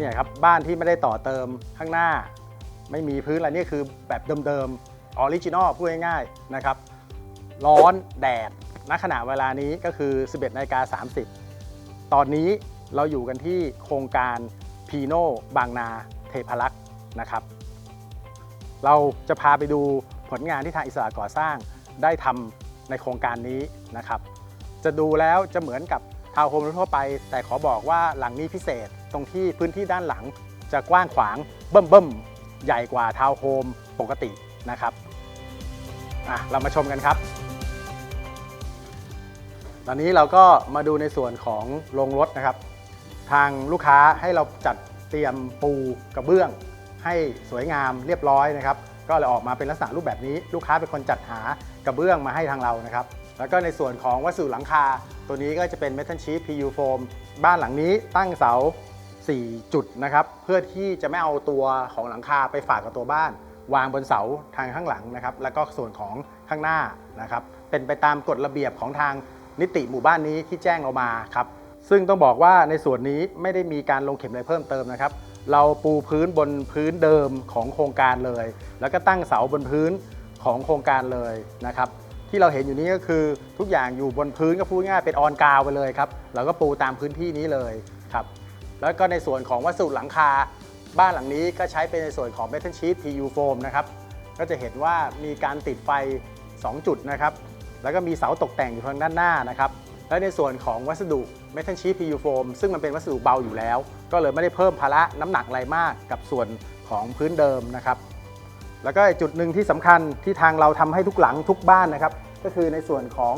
เนี่ยครับบ้านที่ไม่ได้ต่อเติมข้างหน้า ไม่มีพื้นอะไรนี่คือแบบเดิมๆออริจินอลพูดง่ายๆนะครับ ร้อนแดดณขณะเวลานี้ก็คือ 11นาฬิกา30 ตอนนี้เราอยู่กันที่โครงการพีโนบางนาเทพรักษ์นะครับ เราจะพาไปดูผลงานที่ทางอิสระก่อสร้างได้ทำในโครงการนี้นะครับ จะดูแล้วจะเหมือนกับทาวน์โฮมทั่วไป แต่ขอบอกว่าหลังนี้พิเศษ ตรงที่พื้นที่ด้านหลังจะกว้างขวางเบิ่มเบิ่มใหญ่กว่าทาวน์โฮมปกตินะครับอะเรามาชมกันครับ ตอนนี้เราก็มาดูในส่วนของโรงรถนะครับ ทางลูกค้าให้เราจัดเตรียมปูกระเบื้อง ให้สวยงามเรียบร้อยนะครับ ก็เลยออกมาเป็นลักษณะรูปแบบนี้ ลูกค้าเป็นคนจัดหากระเบื้องมาให้ทางเรานะครับ แล้วก็ในส่วนของวัสดุหลังคา ตัวนี้ก็จะเป็น Metal Sheet PU Foam บ้านหลังนี้ตั้งเสา 4 จุดนะครับ เพื่อที่จะไม่เอาตัวของหลังคาไปฝากกับตัวบ้าน วางบนเสาทางข้างหลังนะครับ แล้วก็ส่วนของข้างหน้านะครับ เป็นไปตามกฎระเบียบของทางนิติหมู่บ้านนี้ที่แจ้งเรามาครับ ซึ่งต้องบอกว่าในส่วนนี้ไม่ได้มีการลงเข็มอะไรเพิ่มเติมนะครับ เราปูพื้นบนพื้นเดิมของโครงการเลย แล้วก็ตั้งเสาบนพื้นของโครงการเลยนะครับที่เราเห็นอยู่นี้ก็คือทุกอย่างอยู่บนพื้นก็พูดง่ายเป็นออนกาวไปเลยครับเราก็ปูตามพื้นที่นี้เลยครับ แล้วก็ในส่วนของวัสดุหลังคา บ้านหลังนี้ก็ใช้เป็นในส่วนของ Metal Sheet PU Foam นะครับก็จะเห็นว่ามีการติดไฟ 2 จุดนะครับแล้วก็มีเสาตกแต่งอยู่ทางด้านหน้านะครับและในส่วนของวัสดุ Metal Sheet PU Foam ซึ่งมันเป็นวัสดุเบาอยู่แล้ว ก็เลยไม่ได้เพิ่มภาระน้ำหนักอะไรมากกับส่วนของพื้นเดิมนะครับแล้วก็จุดหนึ่งที่สำคัญที่ทางเราทำให้ทุกหลังทุกบ้านนะครับ ก็คือในส่วนของ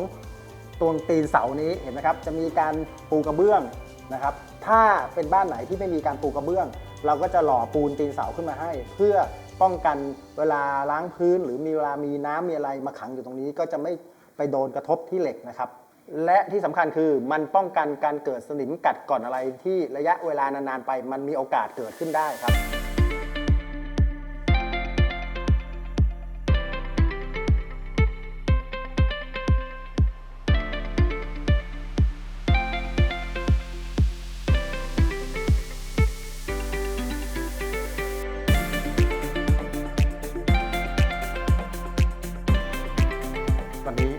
ตรงตีนเสานี้เห็นไหมครับ จะมีการปูกระเบื้องนะครับ ถ้าเป็นบ้านไหนที่ไม่มีการปูกระเบื้อง เราก็จะหล่อปูนตีนเสาขึ้นมาให้ เพื่อป้องกันเวลาล้างพื้น หรือมีเวลามีน้ำมีอะไรมาขังอยู่ตรงนี้ ก็จะไม่ไปโดนกระทบที่เหล็กนะครับ และที่สำคัญคือมันป้องกันการเกิดสนิมกัดก่อนอะไรที่ระยะเวลานานๆไป มันมีโอกาสเกิดขึ้นได้ครับ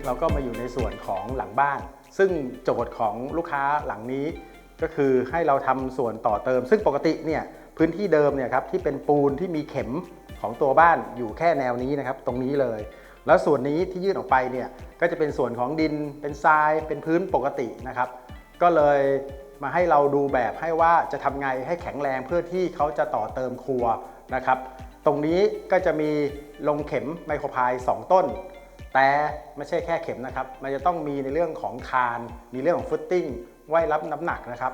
เราก็มาอยู่ในส่วนของหลังบ้าน ซึ่งโจทย์ของลูกค้าหลังนี้ ก็คือให้เราทำส่วนต่อเติม ซึ่งปกติเนี่ยพื้นที่เดิมเนี่ยครับที่เป็นปูนที่มีเข็มของตัวบ้านอยู่แค่แนวนี้นะครับตรงนี้เลย แล้วส่วนนี้ที่ยื่นออกไปเนี่ยก็จะเป็นส่วนของดินเป็นทรายเป็นพื้นปกตินะครับ ก็เลยมาให้เราดูแบบให้ว่าจะทำไงให้แข็งแรงเพื่อที่เขาจะต่อเติมครัวนะครับ ตรงนี้ก็จะมีลงเข็มไมโครพาย 2 ต้น แต่ไม่ใช่แค่เข็มนะครับ มันจะต้องมีในเรื่องของคาน มีเรื่องของฟุตติ้ง ไว้รับน้ำหนักนะครับ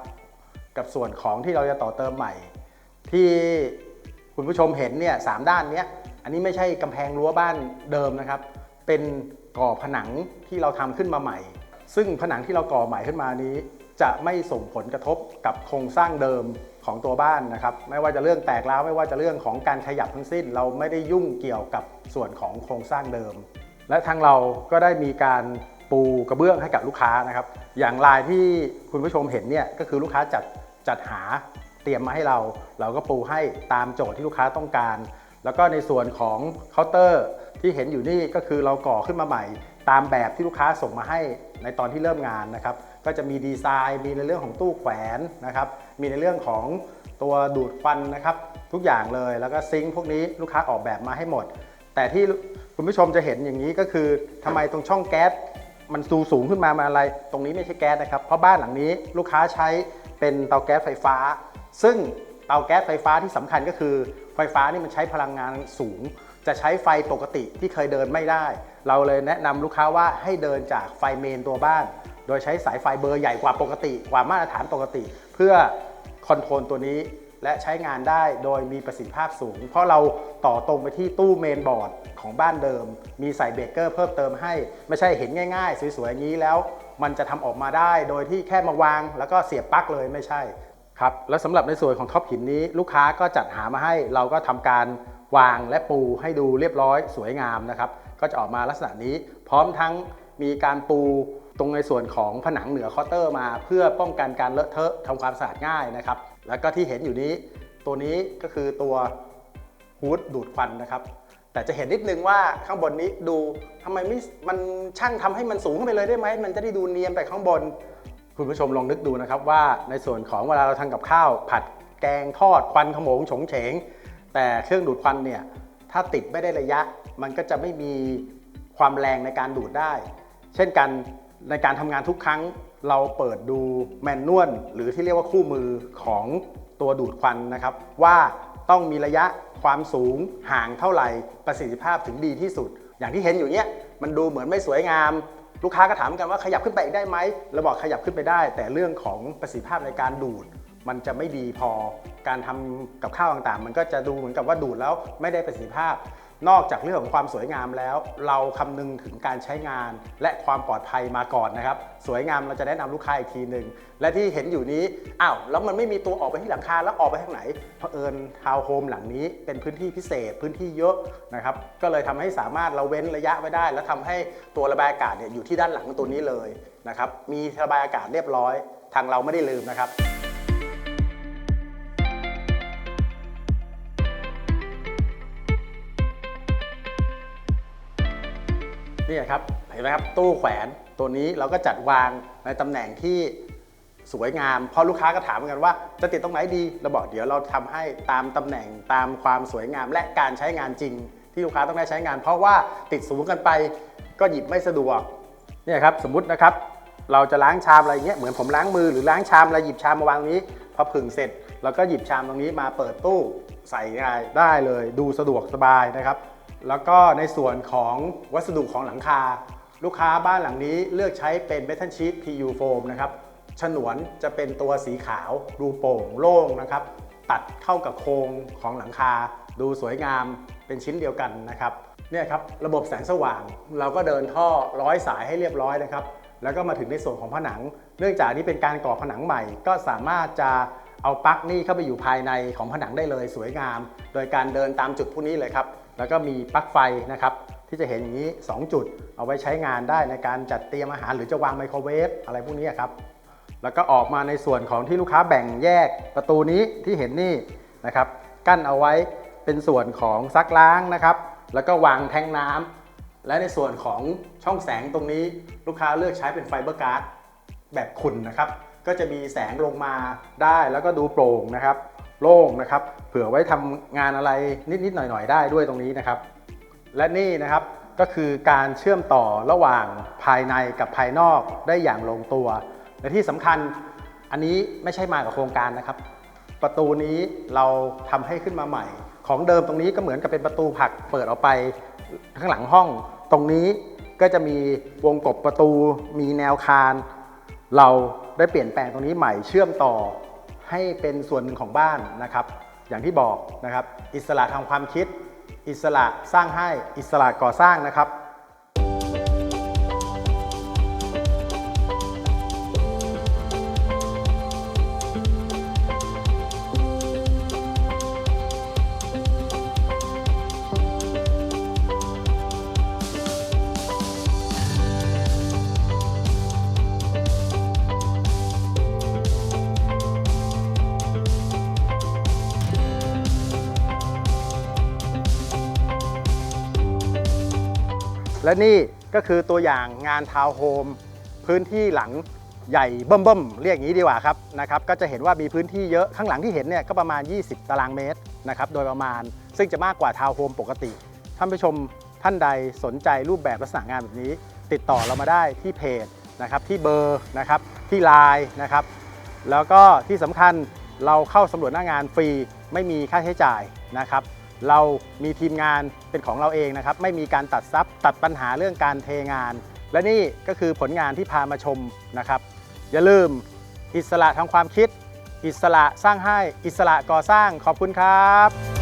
กับส่วนของที่เราจะต่อเติมใหม่ ที่คุณผู้ชมเห็นเนี่ยสามด้านเนี้ย อันนี้ไม่ใช่กำแพงรั้วบ้านเดิมนะครับ เป็นก่อผนังที่เราทำขึ้นมาใหม่ ซึ่งผนังที่เราก่อใหม่ขึ้นมานี้ จะไม่ส่งผลกระทบกับโครงสร้างเดิมของตัวบ้านนะครับ ไม่ว่าจะเรื่องแตกร้าวไม่ว่าจะเรื่องของการขยับทั้งสิ้น เราไม่ได้ยุ่งเกี่ยวกับส่วนของโครงสร้างเดิม และทางเราก็ได้มีการปูกระเบื้องให้กับลูกค้านะครับ อย่างลายที่คุณผู้ชมเห็นเนี่ยก็คือลูกค้าจัดจัดหาเตรียมมาให้เรา เราก็ปูให้ตามโจทย์ที่ลูกค้าต้องการ แล้วก็ในส่วนของเคาน์เตอร์ที่เห็นอยู่นี่ก็คือเราก่อขึ้นมาใหม่ ตามแบบที่ลูกค้าส่งมาให้ในตอนที่เริ่มงานนะครับ ก็จะมีดีไซน์มีในเรื่องของตู้แขวนนะครับ มีในเรื่องของตัวดูดควันนะครับ ทุกอย่างเลยแล้วก็ซิงค์พวกนี้ลูกค้าออกแบบมาให้หมด แต่ที่ คุณผู้ชมจะเห็นอย่างนี้ก็คือทำไมตรงช่องแก๊สมันสูสูงขึ้นมามาอะไร ตรงนี้ไม่ใช่แก๊สนะครับ เพราะบ้านหลังนี้ลูกค้าใช้เป็นเตาแก๊สไฟฟ้า ซึ่งเตาแก๊สไฟฟ้าที่สำคัญก็คือ ไฟฟ้านี่มันใช้พลังงานสูง จะใช้ไฟปกติที่เคยเดินไม่ได้ เราเลยแนะนำลูกค้าว่าให้เดินจากไฟเมนตัวบ้าน โดยใช้สายไฟเบอร์ใหญ่กว่าปกติ กว่ามาตรฐานปกติ เพื่อคอนโทรลตัวนี้ และใช้งานได้โดยมีประสิทธิภาพสูง เพราะเราต่อตรงไปที่ตู้เมนบอร์ดของบ้านเดิม มีใส่เบรกเกอร์เพิ่มเติมให้ ไม่ใช่เห็นง่ายๆ สวยๆอย่างนี้แล้ว มันจะทำออกมาได้โดยที่แค่มาวาง แล้วก็เสียบปลั๊กเลยไม่ใช่ครับและสำหรับในส่วนของท็อปหินนี้ลูกค้าก็จัดหามาให้เราก็ทำการวางและปูให้ดูเรียบร้อยสวยงามนะครับก็จะออกมาลักษณะนี้ พร้อมทั้งมีการปูตรงในส่วนของผนังเหนือคาน์เตอร์มา เพื่อป้องกันการเลอะเทอะทำความสะอาดง่ายนะครับ แล้วก็ที่เห็นอยู่นี้ตัวนี้ก็คือตัวฮูดดูดควันนะครับ แต่จะเห็นนิดนึงว่าข้างบนนี้ดูทำไมไม่มันช่างทำให้มันสูงขึ้นไปเลยได้ไหมมันจะได้ดูเนียนไปข้างบน คุณผู้ชมลองนึกดูนะครับว่าในส่วนของเวลาเราทำกับข้าว ผัดแกงทอดควันขโมงฉงเฉง แต่เครื่องดูดควันเนี่ยถ้าติดไม่ได้ระยะ มันก็จะไม่มีความแรงในการดูดได้ เช่นกันในการทำงานทุกครั้ง เราเปิดดูแมนนวลหรือที่เรียกว่าคู่มือของตัวดูดควันนะครับ ว่าต้องมีระยะความสูงห่างเท่าไหร่ประสิทธิภาพถึงดีที่สุด อย่างที่เห็นอยู่เนี้ยมันดูเหมือนไม่สวยงาม ลูกค้าก็ถามกันว่าขยับขึ้นไปอีกได้ไหมเราบอกขยับขึ้นไปได้ แต่เรื่องของประสิทธิภาพในการดูด มันจะไม่ดีพอการทำกับข้าวต่างๆ มันก็จะดูเหมือนกับว่าดูดแล้วไม่ได้ประสิทธิภาพ นอกจากเรื่องของความสวยงามแล้ว เราคำนึงถึงการใช้งานและความปลอดภัยมาก่อนนะครับ สวยงามเราจะแนะนำลูกค้าอีกทีหนึ่งและที่เห็นอยู่นี้อ้าวแล้วมันไม่มีตัวออกไปที่หลังคาแล้วออกไปทางไหนเผอิญทาวน์โฮมหลังนี้เป็นพื้นที่พิเศษพื้นที่เยอะนะครับก็เลยทำให้สามารถเราเว้นระยะไว้ได้ แล้วทำให้ตัวระบายอากาศเนี่ยอยู่ที่ด้านหลังตัวนี้เลยนะครับมีระบายอากาศเรียบร้อย ทางเราไม่ได้ลืมนะครับ นี่ครับเห็นไหมครับตู้แขวนตัวนี้เราก็จัดวางในตำแหน่งที่สวยงามพราะลูกค้าก็ถามเหมือนกันว่า จะติดตรงไหนดีเราบอกเดี๋ยวเราทำให้ตามตำแหน่งตามความสวยงามและการใช้งานจริง ที่ลูกค้าต้องได้ใช้งาน เพราะว่าติดสูงกันไปก็หยิบไม่สะดวกเนี่ยครับสมมุตินะครับ เราจะล้างชามอะไรเงี้ยเหมือนผมล้างมือหรือล้างชามอะไรหยิบชามมาวางตรงนี้พอผึ่งเสร็จเราก็หยิบชามตรงนี้มาเปิดตู้ใส่ได้ได้เลย ดูสะดวกสบายนะครับ แล้วก็ในส่วนของวัสดุของหลังคา ลูกค้าบ้านหลังนี้เลือกใช้เป็น Metal Sheet PU Foam นะครับฉนวนจะเป็นตัวสีขาวดูโปร่งโล่งนะครับ ตัดเข้ากับโครงของหลังคา ดูสวยงามเป็นชิ้นเดียวกันนะครับเนี่ยครับระบบแสงสว่าง เราก็เดินท่อร้อยสายให้เรียบร้อยนะครับ แล้วก็มาถึงในส่วนของผนัง เนื่องจากนี่เป็นการก่อผนังใหม่ ก็สามารถจะ เอาปลั๊กนี่เข้าไปอยู่ภายในของผนังได้เลยสวยงาม โดยการเดินตามจุดพวกนี้เลยครับ แล้วก็มีปลั๊กไฟนะครับที่จะเห็นอย่างนี้ 2 จุด เอาไว้ใช้งานได้ในการจัดเตรียมอาหารหรือจะวางไมโครเวฟอะไรพวกนี้ครับแล้วก็ออกมาในส่วนของที่ลูกค้าแบ่งแยกประตูนี้ที่เห็นนี่นะครับกั้นเอาไว้เป็นส่วนของซักล้างนะครับ แล้วก็วางแทงน้ำและในส่วนของช่องแสงตรงนี้ลูกค้าเลือกใช้เป็นไฟเบอร์การ์ดแบบขุ่นนะครับ ก็จะมีแสงลงมาได้แล้วก็ดูโปร่งนะครับ โล่งนะครับ เผื่อไว้ทำงานอะไรนิดๆหน่อยๆ ได้ด้วยตรงนี้นะครับ และนี่นะครับก็คือการเชื่อมต่อระหว่างภายในกับภายนอกได้อย่างลงตัว และที่สำคัญอันนี้ไม่ใช่มากับโครงการนะครับ ประตูนี้เราทำให้ขึ้นมาใหม่ ของเดิมตรงนี้ก็เหมือนกับเป็นประตูผักเปิดออกไปข้างหลังห้อง ตรงนี้ก็จะมีวงกบประตูมีแนวคาน เรา ได้เปลี่ยนแปลงตรงนี้ใหม่เชื่อมต่อให้เป็นส่วนหนึ่งของบ้านนะครับ อย่างที่บอกนะครับ อิสระทางความคิด อิสระสร้างให้อิสระก่อสร้างนะครับ และนี่ก็คือตัวอย่างงานทาวน์โฮมพื้นที่หลังใหญ่เบิ่มๆเรียกอย่างนี้ดีกว่าครับนะครับก็จะเห็นว่ามีพื้นที่เยอะข้างหลังที่เห็นเนี่ยก็ประมาณ 20 ตารางเมตรนะครับโดยประมาณซึ่งจะมากกว่าทาวน์โฮมปกติท่านผู้ชมท่านใดสนใจรูปแบบลักษณะงานแบบนี้ ติดต่อเรามาได้ที่เพจนะครับที่เบอร์นะครับที่ไลน์นะครับแล้วก็ที่สำคัญเราเข้าสำรวจหน้างานฟรีไม่มีค่าใช้จ่ายนะครับ เรามีทีมงานเป็นของเราเองนะครับ ไม่มีการตัดซับตัดปัญหาเรื่องการเทงาน และนี่ก็คือผลงานที่พามาชมนะครับ อย่าลืมอิสระทางความคิด อิสระสร้างให้อิสระก่อสร้างขอบคุณครับ